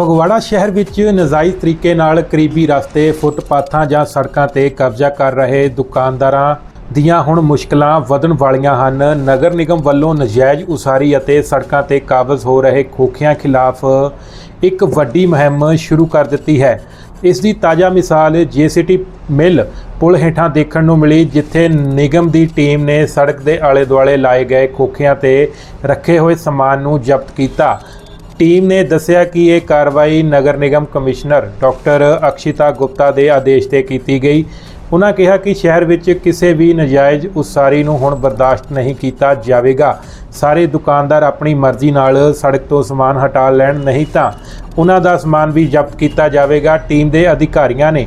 ਫਗਵਾੜਾ ਸ਼ਹਿਰ ਵਿੱਚ ਨਜਾਇਜ਼ ਤਰੀਕੇ ਨਾਲ ਕਰੀਬੀ ਰਸਤੇ, ਫੁੱਟਪਾਥਾਂ ਜਾਂ ਸੜਕਾਂ ਤੇ ਕਬਜ਼ਾ ਕਰ ਰਹੇ ਦੁਕਾਨਦਾਰਾਂ ਦੀਆਂ ਹੁਣ ਮੁਸ਼ਕਲਾਂ ਵਧਣ ਵਾਲੀਆਂ ਹਨ। ਨਗਰ ਨਿਗਮ ਵੱਲੋਂ ਨਜਾਇਜ਼ ਉਸਾਰੀ ਅਤੇ ਸੜਕਾਂ ਤੇ ਕਾਬਜ਼ ਹੋ ਰਹੇ ਖੋਖਿਆਂ ਖਿਲਾਫ ਇੱਕ ਵੱਡੀ ਮੁਹਿੰਮ ਸ਼ੁਰੂ ਕਰ ਦਿੱਤੀ ਹੈ। ਇਸ ਦੀ ਤਾਜ਼ਾ ਮਿਸਾਲ ਜੀਸੀਟੀ ਮਿਲ ਪੁਲ ਹੇਠਾਂ ਦੇਖਣ ਨੂੰ ਮਿਲੀ, ਜਿੱਥੇ ਨਿਗਮ ਦੀ ਟੀਮ ਨੇ ਸੜਕ ਦੇ ਆਲੇ ਦੁਆਲੇ ਲਾਏ ਗਏ ਖੋਖਿਆਂ ਤੇ ਰੱਖੇ ਹੋਏ ਸਮਾਨ ਨੂੰ ਜ਼ਬਤ ਕੀਤਾ। ਟੀਮ ਨੇ ਦੱਸਿਆ ਕਿ ਇਹ ਕਾਰਵਾਈ ਨਗਰ ਨਿਗਮ ਕਮਿਸ਼ਨਰ ਡਾਕਟਰ ਅਕਸ਼ਿਤਾ ਗੁਪਤਾ ਦੇ ਆਦੇਸ਼ ਤੇ ਕੀਤੀ ਗਈ। ਉਹਨਾਂ ਕਿਹਾ ਕਿ ਸ਼ਹਿਰ ਵਿੱਚ ਕਿਸੇ ਵੀ ਨਜਾਇਜ਼ ਉਸਾਰੀ ਨੂੰ ਹੁਣ ਬਰਦਾਸ਼ਤ ਨਹੀਂ ਕੀਤਾ ਜਾਵੇਗਾ। ਸਾਰੇ ਦੁਕਾਨਦਾਰ ਆਪਣੀ ਮਰਜ਼ੀ ਨਾਲ ਸੜਕ ਤੋਂ ਸਮਾਨ ਹਟਾ ਲੈਣ ਨਹੀਂ ਤਾਂ ਉਹਨਾਂ ਦਾ ਸਮਾਨ ਵੀ ਜ਼ਬਤ ਕੀਤਾ ਜਾਵੇਗਾ। ਟੀਮ ਦੇ ਅਧਿਕਾਰੀਆਂ ਨੇ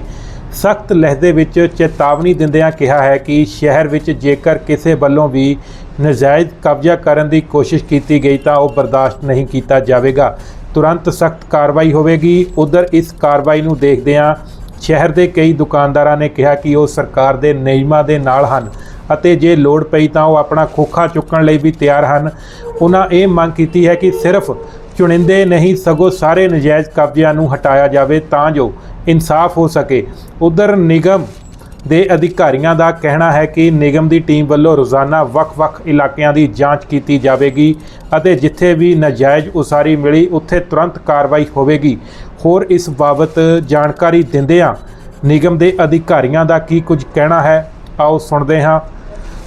ਸਖਤ ਲਹਿਜ਼ੇ ਵਿੱਚ ਚੇਤਾਵਨੀ ਦਿੰਦਿਆਂ ਕਿਹਾ ਹੈ ਕਿ ਸ਼ਹਿਰ ਵਿੱਚ ਜੇਕਰ ਕਿਸੇ ਵੱਲੋਂ ਵੀ ਨਜਾਇਜ਼ ਕਬਜ਼ਾ ਕਰਨ ਦੀ ਕੋਸ਼ਿਸ਼ ਕੀਤੀ ਗਈ ਤਾਂ ਉਹ ਬਰਦਾਸ਼ਤ ਨਹੀਂ ਕੀਤਾ ਜਾਵੇਗਾ। ਤੁਰੰਤ ਸਖਤ ਕਾਰਵਾਈ ਹੋਵੇਗੀ। ਉਧਰ ਇਸ ਕਾਰਵਾਈ ਨੂੰ ਦੇਖਦਿਆਂ ਸ਼ਹਿਰ ਦੇ ਕਈ ਦੁਕਾਨਦਾਰਾਂ ਨੇ ਕਿਹਾ ਕਿ ਉਹ ਸਰਕਾਰ ਦੇ ਨਿਯਮਾਂ ਦੇ ਨਾਲ ਹਨ ਅਤੇ ਜੇ ਲੋੜ ਪਈ ਤਾਂ ਉਹ ਆਪਣਾ ਖੋਖਾ ਚੁੱਕਣ ਲਈ ਵੀ ਤਿਆਰ ਹਨ। ਉਹਨਾਂ ਇਹ ਮੰਗ ਕੀਤੀ ਹੈ ਕਿ ਸਿਰਫ ਚੁਣਿੰਦੇ ਨਹੀਂ, ਸਗੋਂ ਸਾਰੇ ਨਜਾਇਜ਼ ਕਬਜ਼ਿਆਂ ਨੂੰ ਹਟਾਇਆ ਜਾਵੇ ਤਾਂ ਜੋ ਇਨਸਾਫ ਹੋ ਸਕੇ। ਉਧਰ ਨਿਗਮ ਦੇ ਅਧਿਕਾਰੀਆਂ ਦਾ ਕਹਿਣਾ ਹੈ ਕਿ ਨਿਗਮ ਦੀ ਟੀਮ ਵੱਲੋਂ ਰੋਜ਼ਾਨਾ ਵੱਖ-ਵੱਖ ਇਲਾਕਿਆਂ ਦੀ ਜਾਂਚ ਕੀਤੀ ਜਾਵੇਗੀ ਅਤੇ ਜਿੱਥੇ ਵੀ ਨਾਜਾਇਜ਼ ਉਸਾਰੀ ਮਿਲੀ, ਉੱਥੇ ਤੁਰੰਤ ਕਾਰਵਾਈ ਹੋਵੇਗੀ। ਹੋਰ ਇਸ ਬਾਬਤ ਜਾਣਕਾਰੀ ਦਿੰਦਿਆਂ ਨਿਗਮ ਦੇ ਅਧਿਕਾਰੀਆਂ ਦਾ ਕੀ ਕੁਝ ਕਹਿਣਾ ਹੈ, ਆਓ ਸੁਣਦੇ ਹਾਂ।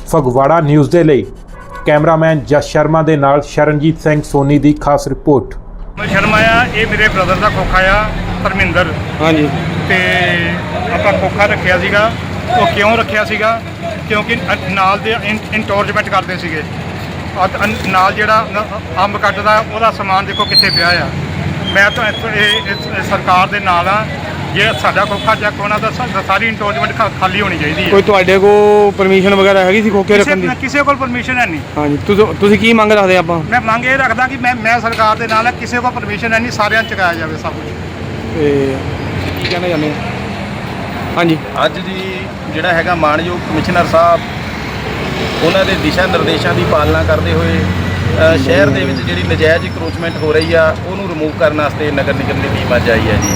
ਫਗਵਾੜਾ ਨਿਊਜ਼ ਦੇ ਲਈ ਕੈਮਰਾਮੈਨ ਜਸ ਸ਼ਰਮਾ ਦੇ ਨਾਲ ਸ਼ਰਨਜੀਤ ਸਿੰਘ ਸੋਨੀ ਦੀ ਖਾਸ ਰਿਪੋਰਟ। ਮੈਂ ਸ਼ਰਮਾ ਆ ਇਹ ਮੇਰੇ ਬ੍ਰਦਰ ਦਾ ਖੋਖਾ ਆ ਧਰਮਿੰਦਰ। ਹਾਂਜੀ। ਤੇ ਆਪਾਂ ਖੋਖਾ ਰੱਖਿਆ ਸੀਗਾ ਉਹ ਕਿਉਂ ਰੱਖਿਆ ਸੀਗਾ? ਕਿਉਂਕਿ ਨਾਲ ਦੇ ਇੰਟੋਰਜਮੈਂਟ ਕਰਦੇ ਸੀਗੇ। ਨਾਲ ਜਿਹੜਾ ਅੰਬ ਕੱਟਦਾ ਉਹਦਾ ਸਮਾਨ ਦੇਖੋ ਕਿੱਥੇ ਪਿਆ ਆ। ਮੈਂ ਤਾਂ ਇੱਥੋਂ ਇਹ ਸਰਕਾਰ ਦੇ ਨਾਲ ਆ ਜੇ ਸਾਡਾ ਖੋਖਾ ਚੱਕ ਹੋਣਾ ਤਾਂ ਸਾ- ਸਾਰੀ ਇੰਟੋਰਜਮੈਂਟ ਖਾਲੀ ਹੋਣੀ ਚਾਹੀਦੀ ਹੈ। ਕੋਈ ਤੁਹਾਡੇ ਕੋਲ ਪਰਮਿਸ਼ਨ ਵਗੈਰਾ ਹੈਗੀ ਸੀ ਖੋਕੇ ਰੱਖਣ ਦੀ? ਕਿਸੇ ਕੋਲ ਪਰਮਿਸ਼ਨ ਹੈ ਨਹੀਂ। ਹਾਂਜੀ ਤੁਸੀਂ ਤੁਸੀਂ ਕੀ ਮੰਗ ਰੱਖਦੇ ਆਪਾਂ? ਮੈਂ ਮੰਗ ਇਹ ਰੱਖਦਾ ਕਿ ਮੈਂ ਮੈਂ ਸਰਕਾਰ ਦੇ ਨਾਲ ਕਿਸੇ ਕੋਲ ਪਰਮਿਸ਼ਨ ਹੈ ਨਹੀਂ ਸਾਰਿਆਂ ਨੂੰ ਚੁਕਾਇਆ ਜਾਵੇ ਸਭ ਕੁਝ ਤੇ ਕੀ ਕਹਿਣਾ ਚਾਹੁੰਦੇ ਆ? ਹਾਂਜੀ। ਅੱਜ ਦੀ ਜਿਹੜਾ ਹੈਗਾ ਮਾਨਯੋਗ ਕਮਿਸ਼ਨਰ ਸਾਹਿਬ ਉਹਨਾਂ ਦੇ ਦਿਸ਼ਾ ਨਿਰਦੇਸ਼ਾਂ ਦੀ ਪਾਲਣਾ ਕਰਦੇ ਹੋਏ ਅ, ਸ਼ਹਿਰ ਦੇ ਵਿੱਚ ਜਿਹੜੀ ਨਜਾਇਜ਼ ਇਕਰੋਚਮੈਂਟ ਹੋ ਰਹੀ ਆ ਉਹਨੂੰ ਰਿਮੂਵ ਕਰਨ ਵਾਸਤੇ ਨਗਰ ਨਿਗਮ ਦੀ ਟੀਮ ਅੱਜ ਆਈ ਹੈ ਜੀ।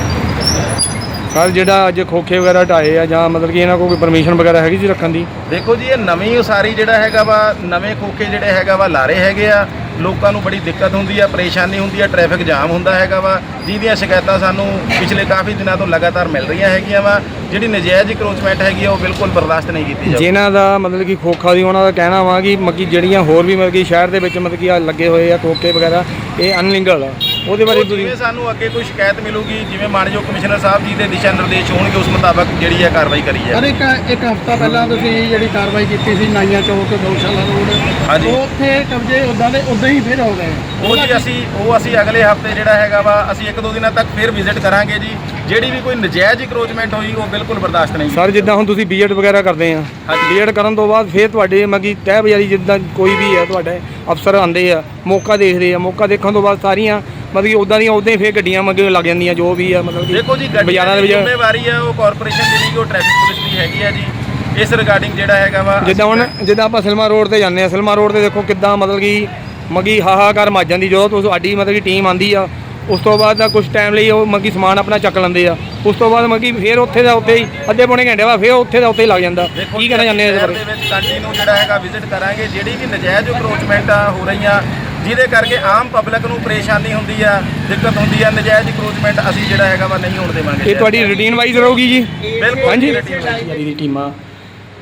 ਸਰ ਜਿਹੜਾ ਅੱਜ ਖੋਖੇ ਵਗੈਰਾ ਢਾਏ ਆ ਜਾਂ ਮਤਲਬ ਕਿ ਇਹਨਾਂ ਕੋਲ ਕੋਈ ਪਰਮਿਸ਼ਨ ਵਗੈਰਾ ਹੈਗੀ ਸੀ ਰੱਖਣ ਦੀ? ਦੇਖੋ ਜੀ ਇਹ ਨਵੀਂ ਉਸਾਰੀ ਜਿਹੜਾ ਹੈਗਾ ਵਾ ਨਵੇਂ ਖੋਖੇ ਜਿਹੜੇ ਹੈਗਾ ਵਾ ਲਾਰੇ ਹੈਗੇ ਆ। ਲੋਕਾਂ ਨੂੰ ਬੜੀ ਦਿੱਕਤ ਹੁੰਦੀ ਆ ਪਰੇਸ਼ਾਨੀ ਹੁੰਦੀ ਆ ਟ੍ਰੈਫਿਕ ਜਾਮ ਹੁੰਦਾ ਹੈਗਾ ਵਾ। ਜਿਹਦੀਆਂ ਸ਼ਿਕਾਇਤਾਂ ਸਾਨੂੰ ਪਿਛਲੇ ਕਾਫੀ ਦਿਨਾਂ ਤੋਂ ਲਗਾਤਾਰ ਮਿਲ ਰਹੀਆਂ ਹੈਗੀਆਂ ਵਾ। ਜਿਹੜੀ ਨਜਾਇਜ਼ ਇਕਰੋਚਮੈਂਟ ਹੈਗੀ ਆ ਉਹ ਬਿਲਕੁਲ ਬਰਦਾਸ਼ਤ ਨਹੀਂ ਕੀਤੀ ਜਾਊਗੀ ਜਿਨ੍ਹਾਂ ਦਾ ਮਤਲਬ ਕਿ ਖੋਖਾ ਦੀ ਉਹਨਾਂ ਦਾ ਕਹਿਣਾ ਵਾ ਕਿ ਮੱਕੀ ਜਿਹੜੀਆਂ ਹੋਰ ਵੀ ਮਤਲਬ ਕਿ ਸ਼ਹਿਰ ਦੇ ਵਿੱਚ ਮਤਲਬ ਕਿ ਆ ਲੱਗੇ ਹੋਏ ਆ ਖੋਖੇ ਵਗੈਰਾ ਇਹ ਅਨਲੀਗਲ ਆ। ਉਹਦੇ ਬਾਰੇ ਤੁਸੀਂ ਜਿਵੇਂ ਸਾਨੂੰ ਅੱਗੇ ਕੋਈ ਸ਼ਿਕਾਇਤ ਮਿਲੂਗੀ ਜਿਵੇਂ ਮਾਨਯੋਗ ਕਮਿਸ਼ਨਰ ਸਾਹਿਬ ਜੀ ਦੇ ਦਿਸ਼ਾ ਨਿਰਦੇਸ਼ ਹੋਣਗੇ ਉਸ ਮੁਤਾਬਕ ਜਿਹੜੀ ਹੈ ਕਾਰਵਾਈ ਕਰੀ ਸਰ ਹੈ ਇੱਕ ਇੱਕ ਹਫਤਾ ਪਹਿਲਾਂ ਤੁਸੀਂ ਜਿਹੜੀ ਕਾਰਵਾਈ ਕੀਤੀ ਸੀ ਨਾਈਆਂ ਚੌਕ ਗਊਸ਼ਾਲਾ ਰੋਡ। ਉੱਥੇ ਕਬਜ਼ੇ ਉਦਾਂ ਦੇ ਉਦਾਂ ਹੀ ਫਿਰ ਹੋ ਗਏ। ਉਹ ਜੀ ਅਸੀਂ ਉਹ ਅਸੀਂ ਅਗਲੇ ਹਫ਼ਤੇ ਜਿਹੜਾ ਹੈਗਾ ਵਾ ਅਸੀਂ ਇੱਕ ਦੋ ਦਿਨਾਂ ਤੱਕ ਫਿਰ ਵਿਜ਼ਿਟ ਕਰਾਂਗੇ ਜੀ। ਜਿਹੜੀ ਵੀ ਕੋਈ ਨਜਾਇਜ਼ ਇਕਰੋਚਮੈਂਟ ਹੋਈ ਉਹ ਬਿਲਕੁਲ ਬਰਦਾਸ਼ਤ ਨਹੀਂ ਸਰ ਜਿੱਦਾਂ ਹੁਣ ਤੁਸੀਂ ਬੀਐਡ ਵਗੈਰਾ ਕਰਦੇ ਆ। ਬੀਐਡ ਕਰਨ ਤੋਂ ਬਾਅਦ ਫਿਰ ਤੁਹਾਡੇ ਮਗੀ ਤਹਿ ਬਜ਼ਾਰੀ ਜਿੱਦਾਂ ਕੋਈ ਵੀ ਹੈ ਤੁਹਾਡੇ ਅਫਸਰ ਆਉਂਦੇ ਆ ਮੌਕਾ ਦੇਖਦੇ ਆ ਮੌਕਾ ਦੇਖਣ ਤੋਂ ਬਾਅਦ ਸਾਰੀਆਂ ਮਤਲਬ ਕਿ ਉਦਾਂ ਦੀਆਂ ਉਦਾਂ ਹੀ ਫਿਰ ਗੱਡੀਆਂ ਮਗੇ ਲੱਗ ਜਾਂਦੀਆਂ ਜੋ ਵੀ ਆ ਮਤਲਬ ਕਿ ਦੇਖੋ ਜੀ ਬਾਜ਼ਾਰਾਂ ਦੇ ਵਿੱਚ ਜ਼ਿੰਮੇਵਾਰੀ ਹੈ ਉਹ ਕਾਰਪੋਰੇਸ਼ਨ ਜਿਹੜੀ ਉਹ ਟ੍ਰੈਫਿਕ ਪੁਲਿਸ ਦੀ ਹੈਗੀ ਹੈ ਜੀ। ਇਸ ਰਿਗਾਰਡਿੰਗ ਜਿਹੜਾ ਹੈਗਾ ਵਾ ਜਿੱਦਾਂ ਹੁਣ ਜਿੱਦਾਂ ਆਪਾਂ ਸਿਲਮਾ ਰੋਡ ਤੇ ਜਾਂਦੇ ਆ ਸਿਲਮਾ ਰੋਡ ਤੇ ਦੇਖੋ ਕਿੱਦਾਂ ਮਤਲਬ ਕਿ ਮਗੀ ਹਾਹਾਕਾਰ ਮੱਚ ਜਾਂਦੀ ਜਦੋਂ ਤੋਂ ਸਾਡੀ ਮਤਲਬ ਕਿ ਟੀਮ ਆਂਦੀ ਆ ਉਸ ਤੋਂ ਬਾਅਦ ਦਾ ਕੁਝ ਟਾਈਮ ਲਈ ਉਹ ਮਗੀ ਸਮਾਨ ਆਪਣਾ ਚੱਕ ਲੈਂਦੇ ਆ। ਉਸ ਤੋਂ ਬਾਅਦ ਮਗੀ ਫੇਰ ਉੱਥੇ ਦਾ ਉੱਥੇ ਹੀ ਅੱਧੇ ਪੌਣੇ ਘੰਟੇ ਬਾਅਦ ਫੇਰ ਉੱਥੇ ਦਾ ਉੱਥੇ ਹੀ ਲੱਗ ਜਾਂਦਾ। ਕੀ ਕਹਿਣਾ ਚਾਹੁੰਦੇ ਆ ਸ਼ਹਿਰ ਬਾਰੇ? ਦੇ ਵਿੱਚ ਕੰਟੀਨਿਊ ਜਿਹੜਾ ਹੈਗਾ ਵਿਜ਼ਿਟ ਕਰਾਂਗੇ ਜਿਹੜੀ ਵੀ ਨਜਾਇਜ਼ ਇਕਰੋਚਮੈਂਟਾਂ ਹੋ ਰਹੀਆਂ ਜਿਹਦੇ ਕਰਕੇ ਆਮ ਪਬਲਿਕ ਨੂੰ ਪਰੇਸ਼ਾਨੀ ਹੁੰਦੀ ਆ ਦਿੱਕਤ ਹੁੰਦੀ ਆ ਨਜਾਇਜ਼ ਇਕਰੋਚਮੈਂਟ ਅਸੀਂ ਜਿਹੜਾ ਹੈਗਾ ਵਾ ਨਹੀਂ ਹੋਣ ਦੇਵਾਂਗੇ। ਇਹ ਤੁਹਾਡੀ ਰੂਟੀਨ ਵਾਈਜ਼ ਰਹੂਗੀ ਜੀ? ਬਿਲਕੁਲ ਹਾਂਜੀ। ਜਿਹੜੀ ਦੀ ਟੀਮਾਂ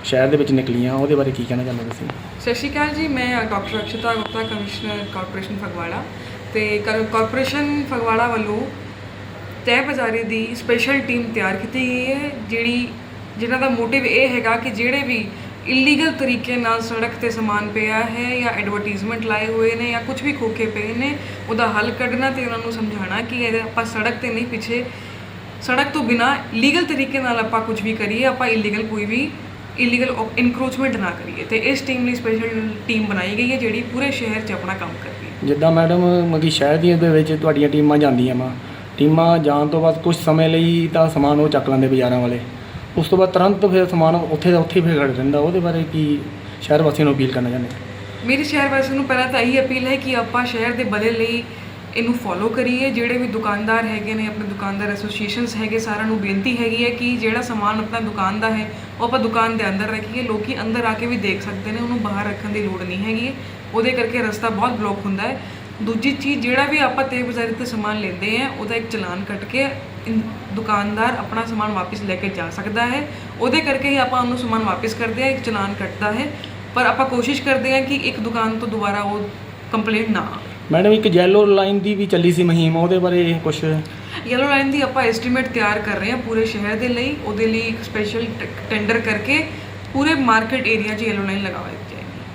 ਸ਼ਹਿਰ ਦੇ ਵਿੱਚ ਨਿਕਲੀਆਂ ਉਹਦੇ ਬਾਰੇ ਕੀ ਕਹਿਣਾ ਚਾਹੁੰਦੇ ਤੁਸੀਂ? ਸਤਿ ਸ਼੍ਰੀ ਅਕਾਲ ਜੀ ਮੈਂ doctor Akshita Gupta commissioner corporation Phagwara. ਤੇ ਕਰ- ਕਾਰਪੋਰੇਸ਼ਨ ਫਗਵਾੜਾ ਵੱਲੋਂ ਤਹਿ ਬਜ਼ਾਰੀ ਦੀ ਸਪੈਸ਼ਲ ਟੀਮ ਤਿਆਰ ਕੀਤੀ ਗਈ ਹੈ, ਜਿਹੜੀ ਜਿਨ੍ਹਾਂ ਦਾ ਮੋਟਿਵ ਇਹ ਹੈਗਾ ਕਿ ਜਿਹੜੇ ਵੀ ਇਲੀਗਲ ਤਰੀਕੇ ਨਾਲ ਸੜਕ ਤੇ ਸਮਾਨ ਪਿਆ ਹੈ ਜਾਂ ਐਡਵਰਟਾਈਜ਼ਮੈਂਟ ਲਾਏ ਹੋਏ ਨੇ ਜਾਂ ਕੁਝ ਵੀ ਖੋਖੇ ਪਏ ਨੇ, ਉਹਦਾ ਹੱਲ ਕੱਢਣਾ ਤੇ ਉਹਨਾਂ ਨੂੰ ਸਮਝਾਉਣਾ ਕਿ ਇਹ ਆਪਾਂ ਸੜਕ ਤੇ ਨਹੀਂ ਪਿੱਛੇ, ਸੜਕ ਤੋਂ ਬਿਨਾ ਲੀਗਲ ਤਰੀਕੇ ਨਾਲ ਆਪਾਂ ਕੁਝ ਵੀ ਕਰੀਏ, ਆਪਾਂ ਇਲੀਗਲ ਕੋਈ ਵੀ ਇਲੀਗਲ ਇਨਕਰੋਚਮੈਂਟ ਨਾ ਕਰੀਏ ਤੇ ਇਸ ਟੀਮ ਲਈ ਸਪੈਸ਼ਲ ਟੀਮ ਬਣਾਈ ਗਈ ਹੈ ਜਿਹੜੀ ਪੂਰੇ ਸ਼ਹਿਰ 'ਚ ਆਪਣਾ ਕੰਮ ਕਰਦੀ ਹੈ। ਜਿੱਦਾਂ ਮੈਡਮ ਮਗੀ ਸ਼ਹਿਰ ਦੀਆਂ ਦੇ ਵਿੱਚ ਤੁਹਾਡੀਆਂ ਟੀਮਾਂ ਜਾਂਦੀਆਂ ਵਾ। ਟੀਮਾਂ ਜਾਣ ਤੋਂ ਬਾਅਦ ਕੁਝ ਸਮੇਂ ਲਈ ਤਾਂ ਸਮਾਨ ਉਹ ਚੱਕ ਲੈਂਦੇ ਬਾਜ਼ਾਰਾਂ ਵਾਲੇ। ਉਸ ਤੋਂ ਬਾਅਦ ਤੁਰੰਤ ਫਿਰ ਸਮਾਨ ਉੱਥੇ ਦਾ ਉੱਥੇ ਹੀ ਫਿਰ ਖੜ ਰਹਿੰਦਾ ਉਹਦੇ ਬਾਰੇ ਕੀ ਸ਼ਹਿਰ ਵਾਸੀਆਂ ਨੂੰ ਅਪੀਲ ਕਰਨਾ ਚਾਹੁੰਦੇ ਮੇਰੀ ਸ਼ਹਿਰ ਵਾਸੀਆਂ ਨੂੰ ਪਹਿਲਾਂ ਤਾਂ ਇਹੀ ਅਪੀਲ ਹੈ ਕਿ ਆਪਾਂ ਸ਼ਹਿਰ ਦੇ ਭਲੇ ਲਈ ਇਹਨੂੰ ਫੋਲੋ ਕਰੀਏ। ਜਿਹੜੇ ਵੀ ਦੁਕਾਨਦਾਰ ਹੈਗੇ ਨੇ, ਆਪਣੇ ਦੁਕਾਨਦਾਰ ਐਸੋਸੀਏਸ਼ਨਸ ਹੈਗੇ, ਸਾਰਿਆਂ ਨੂੰ ਬੇਨਤੀ ਹੈਗੀ ਹੈ ਕਿ ਜਿਹੜਾ ਸਮਾਨ ਆਪਣਾ ਦੁਕਾਨ ਦਾ ਹੈ, ਉਹ ਆਪਾਂ ਦੁਕਾਨ ਦੇ ਅੰਦਰ ਰੱਖੀਏ। ਲੋਕੀ ਅੰਦਰ ਆ ਕੇ ਵੀ ਦੇਖ ਸਕਦੇ ਨੇ, ਉਹਨੂੰ ਬਾਹਰ ਰੱਖਣ ਦੀ ਲੋੜ ਨਹੀਂ ਹੈਗੀ। ਉਹਦੇ ਕਰਕੇ ਰਸਤਾ ਬਹੁਤ ਬਲੌਕ ਹੁੰਦਾ ਹੈ। ਦੂਜੀ ਚੀਜ਼, ਜਿਹੜਾ ਵੀ ਆਪਾਂ ਤੇਜ਼ ਬਜ਼ਾਰੀ 'ਤੇ ਸਮਾਨ ਲੈਂਦੇ ਆ ਉਹਦਾ ਇੱਕ ਚਲਾਨ ਕੱਟ ਕੇ ਦੁਕਾਨਦਾਰ ਆਪਣਾ ਸਮਾਨ ਵਾਪਸ ਲੈ ਕੇ ਜਾ ਸਕਦਾ ਹੈ। ਉਹਦੇ ਕਰਕੇ ਹੀ ਆਪਾਂ ਉਹਨੂੰ ਸਮਾਨ ਵਾਪਸ ਕਰਦੇ ਆ ਇੱਕ ਚਲਾਨ ਕੱਟਦਾ ਹੈ। ਪਰ ਆਪਾਂ ਕੋਸ਼ਿਸ਼ ਕਰਦੇ ਆ ਕਿ ਇੱਕ ਦੁਕਾਨ ਤੋਂ ਦੁਬਾਰਾ ਉਹ ਕੰਪਲੇਂਟ ਨਾ ਆਵੇ। ਮੈਡਮ, ਇੱਕ ਯੈਲੋ ਲਾਈਨ ਦੀ ਵੀ ਚੱਲੀ ਸੀ ਮੁਹਿੰਮ, ਉਹਦੇ ਬਾਰੇ ਕੁਝ ਯੈਲੋ ਲਾਈਨ ਦੀ ਆਪਾਂ ਐਸਟੀਮੇਟ ਤਿਆਰ ਕਰ ਰਹੇ ਹਾਂ ਪੂਰੇ ਸ਼ਹਿਰ ਦੇ ਲਈ, ਉਹਦੇ ਲਈ ਇੱਕ ਸਪੈਸ਼ਲ ਟੈਂਡਰ ਕਰਕੇ ਪੂਰੇ ਮਾਰਕੀਟ ਏਰੀਆ 'ਚ ਯੈਲੋ ਲਾਈਨ ਲਗਾਵਾਂਗੇ